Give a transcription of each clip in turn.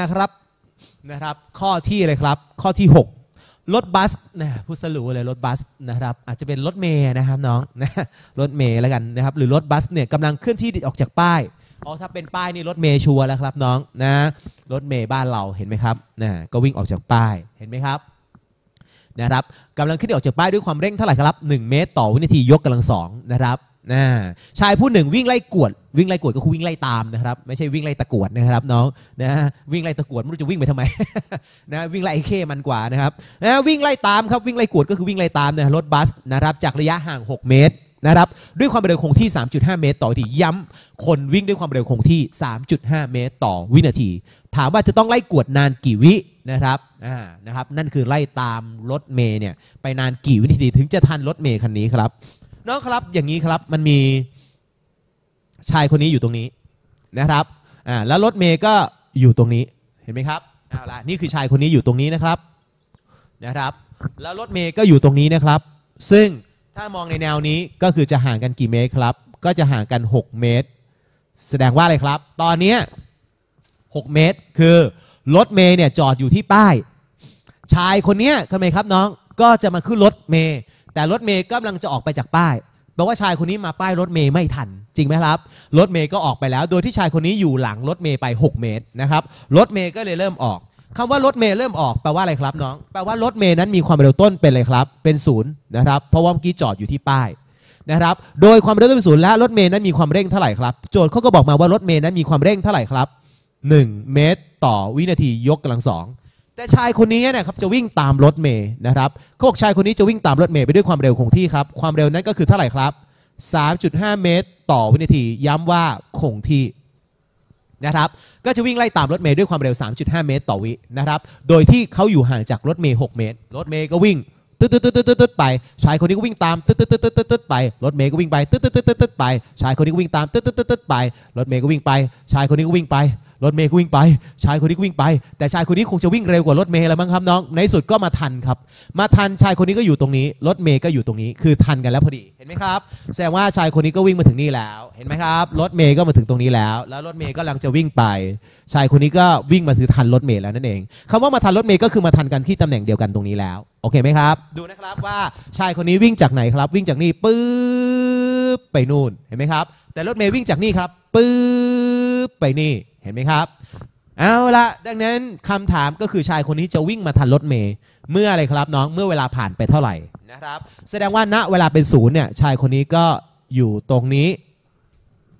นะครับนะครับ ข้อที่อะไรครับ ข้อที่ 6 รถบัสนะผู้สรุเลยรถบัสนะครับ อาจจะเป็นรถเมย์นะครับน้องนะรถเมย์แล้วกันนะครับ หรือรถบัสเนี่ยกำลังเคลื่อนที่ออกจากป้ายอ๋อถ้าเป็นป้ายนี่รถเมย์ชัวร์แล้วครับน้องนะรถเมย์บ้านเราเห็นไหมครับนะก็วิ่งออกจากป้ายเห็นไหมครับนะครับกำลังขึ้นออกจากป้ายด้วยความเร่งเท่าไหร่ครับ 1 เมตรต่อวินาทียกกำลังสองนะครับ นะชายผู้หนึ่งวิ่งไล่กวด วิ่งไล่กวดก็คือวิ่งไล่ตามนะครับ ไม่ใช่วิ่งไล่ตะกวดนะครับน้องนะวิ่งไล่ตะกวดไม่รู้จะวิ่งไปทำไมนะวิ่งไล่ไอ้เข้มันกว่านะครับนะวิ่งไล่ตามครับวิ่งไล่กวดก็คือวิ่งไล่ตามนะรถบัสนะครับจากระยะห่าง 6 เมตรนะครับด้วยความเร็วคงที่ 3.5 เมตร ต่อวินาทีย้ำคนวิ่งด้วยความเร็วคงที่ 3.5 เมตร ต่อวินาที ถามว่าจะต้องไล่กวดนานกี่วินะครับอ่านะครับ นั่นคือไล่ตามรถเมย์เนี่ยไปนานกี่วินาทีถึงจะทันรถเมย์คันนี้ครับ น้องครับอย่างนี้ครับมันมีชายคนนี้อยู่ตรงนี้นะครับอ่าแล้วรถเมย์ก็อยู่ตรงนี้เห็นไหมครับเอาละนี่คือชายคนนี้อยู่ตรงนี้นะครับนะครับ แล้วรถเมย์ก็อยู่ตรงนี้นะครับ ซึ่งถ้ามองในแนวนี้ก็คือจะห่างกันกี่เมตรครับ ก็จะห่างกัน 6 เมตร แสดงว่าอะไรครับ ตอนเนี้6เมตรคือรถเมย์เนี่ยจอดอยู่ที่ป้าย ชายคนเนี้ยทำไมครับน้องก็จะมาขึ้นรถเมย์ แต่รถเมย์กำลังจะออกไปจากป้ายแปลว่าชายคนนี้มาป้ายรถเมย์ไม่ทัน จริงไหมครับ รถเมย์ก็ออกไปแล้ว โดยที่ชายคนนี้อยู่หลังรถเมย์ไป 6 เมตรนะครับรถเมย์ก็เลยเริ่มออกคำว่ารถเมย์เริ่มออกแปลว่าอะไรครับน้องแปลว่ารถเมย์นั้นมีความเร็วต้นเป็นอะไรครับ เป็นศูนย์นะครับเพราะว่าเมื่อกี้จอดอยู่ที่ป้ายนะครับโดยความเร็วต้นเป็นศูนย์และรถเมย์นั้นมีความเร่งเท่าไหร่ครับโจทย์เขาก็บอกมาว่ารถเมย์นั้นมีความเร่งเท่าไหร่ครับ1 เมตร ต่อวินาทียกกำลังสอง แต่ชายคนนี้เนะครับจะวิ่งตามรถเมย์นะครับเขาบอกชายคนนี้จะวิ่งตามรถเมย์ไปด้วยความเร็วคงที่ครับ ความเร็วนั้นก็คือเท่าไหร่ครับ 3.5 เมตร ต่อวินาที ย้ำว่าคงที่นะครับ ก็จะวิ่งไล่ตามรถเมย์ด้วยความเร็ว 3.5 เมตร ต่อวินะครับ โดยที่เขาอยู่ห่างจากรถเมย์ 6 เมตร รถเมย์ก็วิ่งตึ๊ดตึ๊ดตึ๊ดตึ๊ดตึ๊ดไป ชายคนนี้ก็วิ่งตามตึ๊ดตึ๊ดตึ๊ดตึ๊ดตึ๊ดไป รถเมย์ก็วิ่งไปตึ๊ดตึ๊ดตึ๊ดตึ๊ดตึ๊ดไป ชายคนนี้ก็วิ่งตามตึ๊ดตึ๊ดตึ๊ดตึ๊ดไป รถเมย์ก็วิ่งไป ชายคนนี้ก็วิ่งไป รถเมย์ก็วิ่งไป ชายคนนี้ก็วิ่งไป แต่ชายคนนี้คงจะวิ่งเร็วกว่ารถเมย์แล้วมั้งครับน้อง ในสุดก็มาทันครับ มาทันชายคนนี้ก็อยู่ตรงนี้ รถเมย์ก็อยู่ตรงนี้ คือทันกันแล้วพอดี เห็นไหมครับ แสดงว่าชายคนนี้ก็วิ่งมาถึงนี่แล้ว เห็นไหมครับ รถเมย์ก็มาถึงตรงนี้แล้ว แล้วรถเมย์ก็กำลังจะวิ่งไป ชายคนนี้ก็วิ่งมาถือทันรถเมย์แล้วนั่นเองคำว่ามาทันรถเมย์ก็คือมาทันกันที่ตำแหน่งเดียวกันตรงนี้แล้ว โอเคไหมครับ ดูนะครับว่าชายคนนี้วิ่งจากไหนครับ วิ่งจากนี่ปื๊บไปนู่น เห็นไหมครับ แต่รถเมย์วิ่งจากนี่ครับปื๊บไปนี่ เห็นไหมครับ เอาละดังนั้นคำถามก็คือชายคนนี้จะวิ่งมาทันรถเมย์เมื่ออะไรครับน้องเมื่อเวลาผ่านไปเท่าไหร่นะครับ แสดงว่าณเวลาเป็นศูนย์เนี่ยชายคนนี้ก็อยู่ตรงนี้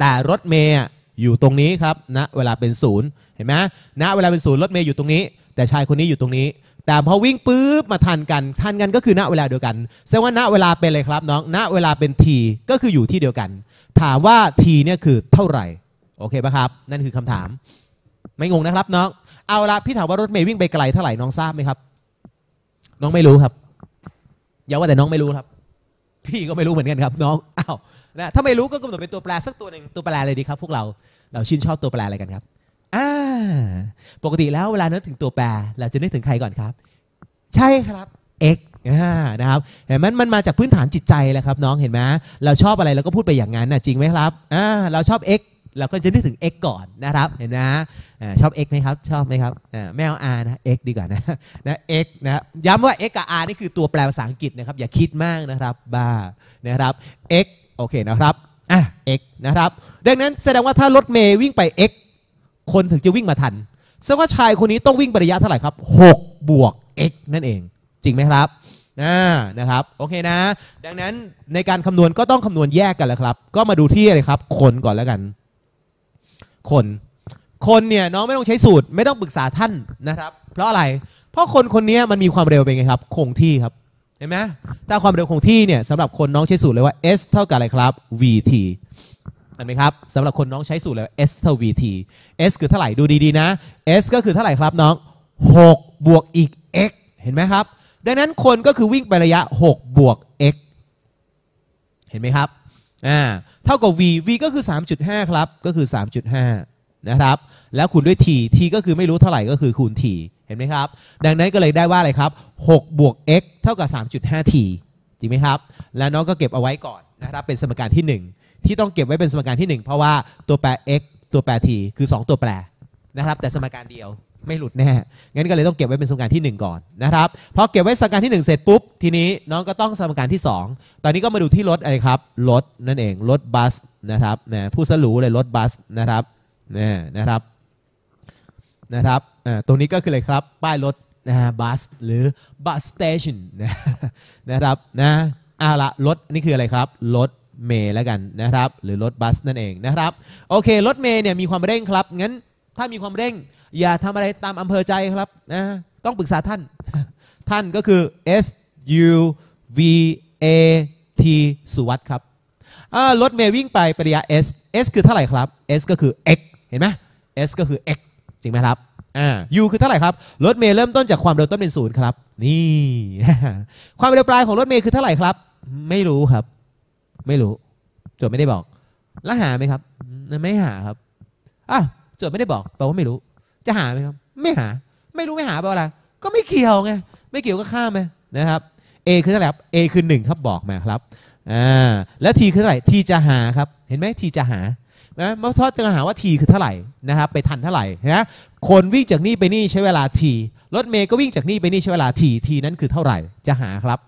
แต่รถเมย์อะอยู่ตรงนี้ครับณเวลาเป็นศูนย์เห็นไหมณเวลาเป็นศูนย์รถเมย์อยู่ตรงนี้ แต่ชายคนนี้อยู่ตรงนี้ แต่พอวิ่งปุ๊บมาทันกันทันกันก็คือณเวลาเดียวกันแสดงว่าณเวลาเป็นอะไรครับน้องณเวลาเป็นทีก็คืออยู่ที่เดียวกัน ถามว่าทีเนี่ยคือเท่าไหร่ โอเคปะครับ นั่นคือคำถาม ไม่งงนะครับน้อง เอาละพี่ถามว่ารถเมย์วิ่งไปไกลเท่าไหร่น้องทราบไหมครับ น้องไม่รู้ครับ อย่าว่าแต่น้องไม่รู้ครับ พี่ก็ไม่รู้เหมือนกันครับ น้องอ้าวนะถ้าไม่รู้ก็กำหนดเป็นตัวแปรสักตัวหนึ่งตัวแปรอะไรดีครับ พวกเราเราชื่นชอบตัวแปรอะไรกันครับอ่าปกติแล้วเวลานึกถึงตัวแปรเราจะนึกถึงใครก่อนครับ ใช่ครับ x อ่านะครับเห็นไหมมันมาจากพื้นฐานจิตใจแหละครับ น้องเห็นไหมเราชอบอะไรเราก็พูดไปอย่างนั้นนะจริงไหมครับอ่าเราชอบ x เราก็จะนึกถึง x ก่อนนะครับเห็นไหมอ่าชอบ x ไหมครับชอบไหมครับอ่าไม่เอา r นะ x ดีกว่านะนะ x นะย้ำว่า x กับ r นี่คือตัวแปลภาษาอังกฤษนะครับ อย่าคิดมากนะครับบ้านะครับ x โอเคนะครับอะ x นะครับ ดังนั้นแสดงว่าถ้ารถเมย์วิ่งไป x คนถึงจะวิ่งมาทันแสดงว่าชายคนนี้ต้องวิ่งไประยะเท่าไหร่ครับ6บวก x นั่นเอง จริงไหมครับอ่านะครับโอเคนะ ดังนั้นในการคำนวณก็ต้องคำนวณแยกกันแหละครับ ก็มาดูที่อะไรครับ คนก่อนแล้วกัน คน คนเนี่ยน้องไม่ต้องใช้สูตร ไม่ต้องปรึกษาท่านนะครับ เพราะอะไร เพราะคนคนนี้มันมีความเร็วเป็นไงครับ คงที่ครับ เห็นไหมถ้าความเร็วคงที่เนี่ยสำหรับคนน้องใช้สูตรเลยว่า s เท่ากับอะไรครับ vt เห็นไหมครับสำหรับคนน้องใช้สูตรเลย s เท่า vt s คือเท่าไหร่ดูดีๆนะ s ก็คือเท่าไหร่ครับน้อง 6 บวกอีก x เห็นไหมครับ ดังนั้นคนก็คือวิ่งไประยะ 6 บวก x เห็นไหมครับ อ่าเท่ากับ v v ก็คือ 3.5 ครับ ก็คือ 3.5 นะครับ แล้วคูณด้วย t t ก็คือไม่รู้เท่าไหร่ก็คือคูณ t เห็นไหมครับ ดังนั้นก็เลยได้ว่าอะไรครับ6บวก x เท่ากับ 3.5 t จริงไหมครับ แล้วน้องก็เก็บเอาไว้ก่อนนะครับ เป็นสมการที่ 1 ที่ต้องเก็บไว้เป็นสมการที่ 1 เพราะว่าตัวแปร x ตัวแปร t คือ 2 ตัวแปรนะครับ แต่สมการเดียว ไม่หลุดแน่ งั้นก็เลยต้องเก็บไว้เป็นสมการที่ 1 ก่อนนะครับ พอเก็บไว้สมการที่ 1 เสร็จปุ๊บ ทีนี้น้องก็ต้องสมการที่ 2 ตอนนี้ก็มาดูที่รถอะไรครับ รถนั่นเอง รถบัสนะครับนะผู้สรู้เลยรถบัสนะครับนะนะครับ นะครับอ่าตรงนี้ก็คืออะไรครับ ป้ายรถนะฮะบัสหรือบัสสเตชันนะนะครับนะอ่าละรถนี่คืออะไรครับ รถเมย์แล้วกันนะครับ หรือรถบัสนั่นเองนะครับ โอเค รถเมย์เนี่ยมีความเร่งครับ งั้นถ้ามีความเร่ง อย่าทำอะไรตามอำเภอใจครับนะต้องปรึกษาท่าน ท่านก็คือ S U V A T สุวัสด์ครับรถเมย์วิ่งไปปริยา S S คือเท่าไหร่ครับ S ก็คือ x เห็นไหม S ก็คือ x จริงไหมครับอ่า U คือเท่าไหร่ครับ รถเมย์เริ่มต้นจากความเร็วต้นเป็นศูนย์ครับ นี่ ความเร็วปลายของรถเมย์คือเท่าไหร่ครับ ไม่รู้ครับ ไม่รู้โจทย์ไม่ได้บอก แล้วหาไหมครับ ไม่หาครับอะโจทย์ไม่ได้บอกแปลว่าไม่รู้ จะหาไหมครับ ไม่หา ไม่รู้ไม่หาเปล่าอะไรก็ไม่เกี่ยวไงไม่เกี่ยวก็ข้ามไปนะครับ A คือเท่าไหร่ครับ A คือ1ครับบอกมาครับอ่าแล้ว T คือเท่าไหร่ T จะหาครับ เห็นไหม T จะหานะเมื่อทอดจะหาว่า T คือเท่าไหร่นะครับ ไปทันเท่าไหร่นะ คนวิ่งจากนี่ไปนี่ใช้เวลา T รถเมย์ก็วิ่งจากนี่ไปนี่ใช้เวลา T T นั้นคือเท่าไหร่จะหาครับ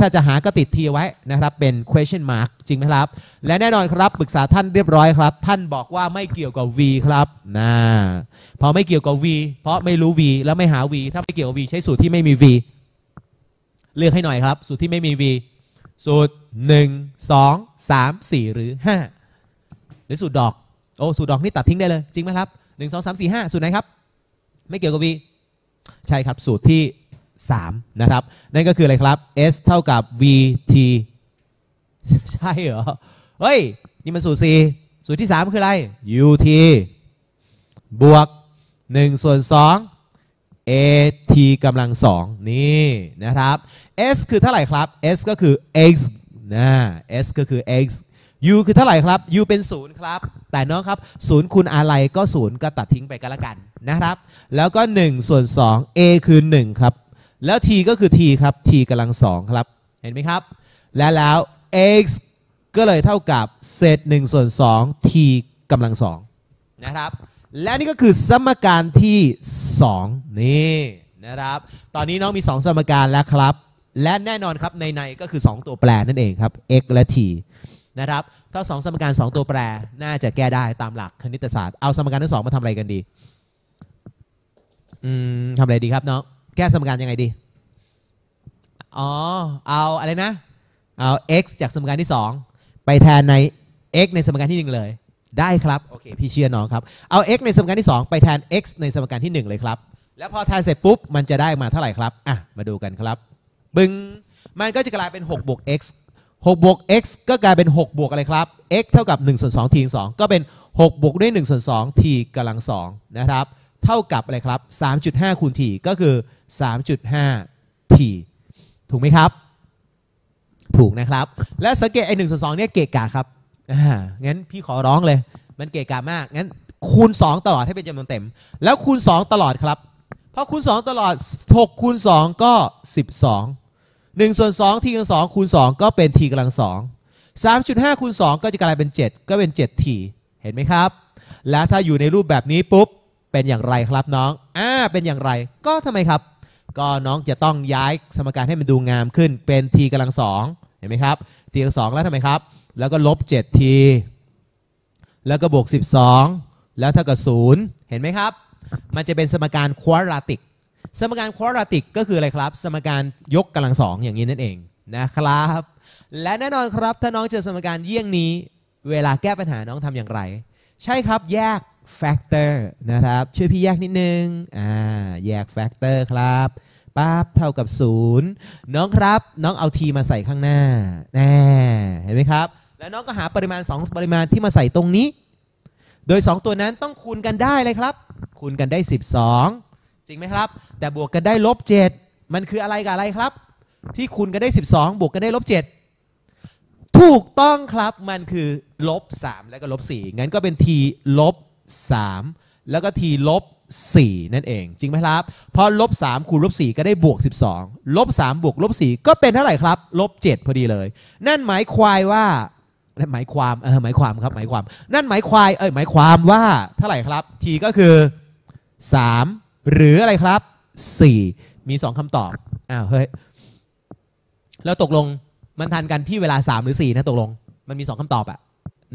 ถ้าจะหาก็ติด T ไว้นะครับเป็น question mark จริงไหมครับ และแน่นอนครับปรึกษาท่านเรียบร้อยครับ ท่านบอกว่าไม่เกี่ยวกับ V ครับนะพอไม่เกี่ยวกับ V เพราะไม่รู้ V แล้วไม่หา V ถ้าไม่เกี่ยวกับ V ใช้สูตรที่ไม่มี V เลือกให้หน่อยครับ สูตรที่ไม่มี V สูตร 1 2 3 4 หรือ 5 หรือสูตรดอกโอ้สูตรดอกนี่ตัดทิ้งได้เลยจริงไหมครับ 1 2 3 4 5 สูตรไหนครับ ไม่เกี่ยวกับ V ใช่ครับสูตรที่ 3 นะครับ นั่นก็คืออะไรครับ S เท่ากับ VT ใช่เหรอ เฮ้ย นี่มันสูตร 4 สูตรที่ 3 คืออะไร UT บวก 1 ส่วน 2 AT กำลัง 2 นี่นะครับ S คือเท่าไหร่ครับ S ก็คือ x นะ S ก็คือ x U คือเท่าไหร่ครับ U เป็น0ครับ แต่น้องครับ0คูณอะไรก็0ก็ตัดทิ้งไปกันละกันนะครับ แล้วก็1ส่วน2 A คือ 1 ครับ แล้ว T ก็คือ T ครับ T กำลัง2ครับ เห็นไหมครับ และแล้ว x ก็เลยเท่ากับเศษ1ส่วน2 t กำลัง2นะครับ และนี่ก็คือสมการที่ 2 นี่นะครับ ตอนนี้น้องมี 2 สมการแล้วครับ และแน่นอนครับในในก็คือ 2 ตัวแปรนั่นเองครับ x และ t นะครับถ้า2สมการ 2 ตัวแปรน่าจะแก้ได้ตามหลักคณิตศาสตร์เอาสมการทั้งสองมาทำอะไรกันดีอืมทำอะไรดีครับน้องแก้สมการยังไงดี อ๋อ เอาอะไรนะ เอา x จากสมการที่ 2 ไปแทนใน x ในสมการที่ 1 เลย ได้ครับโอเคพี่เชื่อน้องครับเอา x ในสมการที่ 2 ไปแทน x ในสมการที่ 1 เลยครับ แล้วพอแทนเสร็จปุ๊บมันจะได้มาเท่าไหร่ครับอะมาดูกันครับ บึงมันก็จะกลายเป็น6บวก x 6บวก x ก็กลายเป็น 6 บวกอะไรครับ x เท่ากับ1ส่วน2 t 2ก็เป็น 6 บวกด้วย1ส่วน2 t กำลัง2นะครับ เท่ากับอะไรครับ 3.5 คูณ t ก็คือ 3.5 t ถูกไหมครับ ถูกนะครับ และสังเกตไอ้หนึ่งส่วนสองเนี่ยเกะกะครับอ่างั้นพี่ขอร้องเลย มันเกะกะมาก งั้นคูณ 2 ตลอดให้เป็นจำนวนเต็ม แล้วคูณ 2 ตลอดครับ เพราะคูณ 2 ตลอด 6 คูณ 2 ก็ 12 1ส่วน2ทีกำลัง2คูณ 2 ก็เป็นทีกำลัง2 3.5คูณ2ก็จะกลายเป็น 7 ก็เป็น7ทีเห็นไหมครับ แล้วถ้าอยู่ในรูปแบบนี้ปุ๊บเป็นอย่างไรครับน้องอ่าเป็นอย่างไร ก็ทำไมครับ ก็น้องจะต้องย้ายสมการให้มันดูงามขึ้น เป็น t กำลังสองเห็นไหมครับ t กำลังสองแล้วทำไมครับ แล้วก็ลบ 7t แล้วก็บวก 12 แล้วเท่ากับ0เห็นไหมครับ มันจะเป็นสมการควอดราติก สมการควอดราติกก็คืออะไรครับ สมการยกกำลังสองอย่างนี้นั่นเองนะครับ และแน่นอนครับถ้าน้องเจอสมการเยี่ยงนี้ เวลาแก้ปัญหาน้องทำอย่างไร ใช่ครับแยก factor นะครับช่วยพี่แยกนิดนึงอ่าแยก factor ครับปั๊บเท่ากับ 0 น้องครับ น้องเอา t มาใส่ข้างหน้าแน่เห็นไหมครับ แล้วน้องก็หาปริมาณ 2 ปริมาณที่มาใส่ตรงนี้ โดย 2 ตัวนั้นต้องคูณกันได้เลยครับ คูณกันได้ 12 จริงไหมครับ แต่บวกกันได้ลบ7มันคืออะไรกับอะไรครับ ที่คูณกันได้ 12 บวกกันได้ลบ7ถูกต้องครับมันคือลบ3แล้วก็ลบ4งั้นก็เป็น t ลบ3แล้วก็ t ลบ4นั่นเอง จริงไหมครับพอลบ3คูณลบ4ก็ได้บวก 12ลบ3บวกลบ4ก็เป็นเท่าไหร่ครับลบ7พอดีเลย นั่นหมายควายว่านั่นหมายความเออหมายความครับหมายความ นั่นหมายควายเอ้ยหมายความว่าเท่าไหร่ครับ t ก็คือ 3 หรืออะไรครับสี่มีสองคำตอบอ้าวเฮ้ยแล้วตกลงมันทันกันที่เวลาสามหรือสี่นะตกลง มันมีสองคำตอบอะ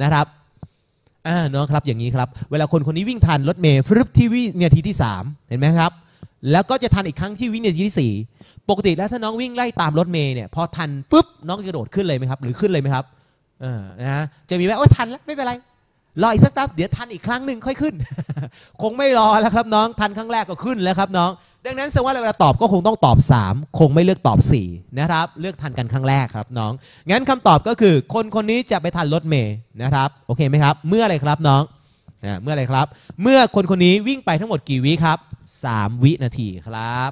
นะครับอ่าน้องครับอย่างนี้ครับ เวลาคนคนนี้วิ่งทันรถเมย์ฟรึบที่วินาทีที่สามเห็นไหมครับ แล้วก็จะทันอีกครั้งที่วินาทีที่สี่ปกติแล้วถ้าน้องวิ่งไล่ตามรถเมย์เนี่ยพอทันปุ๊บน้องจะกระโดดขึ้นเลยไหมครับ หรือขึ้นเลยไหมครับเออนะจะมีไหมโอ้ทันแล้วไม่เป็นไร รออีกสักแป๊บเดี๋ยวทันอีกครั้งหนึ่งค่อยขึ้น คงไม่รอแล้วครับน้องทันครั้งแรกก็ขึ้นแล้วครับน้อง ดังนั้นแสดงว่าเวลาตอบก็คงต้องตอบ 3 คงไม่เลือกตอบ 4 นะครับ เลือกทันกันครั้งแรกครับน้อง งั้นคำตอบก็คือ คนคนนี้จะไปทันรถเมย์นะครับ โอเคไหมครับ เมื่ออะไรครับน้องเมื่ออะไรครับ เมื่อคนคนนี้วิ่งไปทั้งหมดกี่วิครับ 3 วินาทีครับ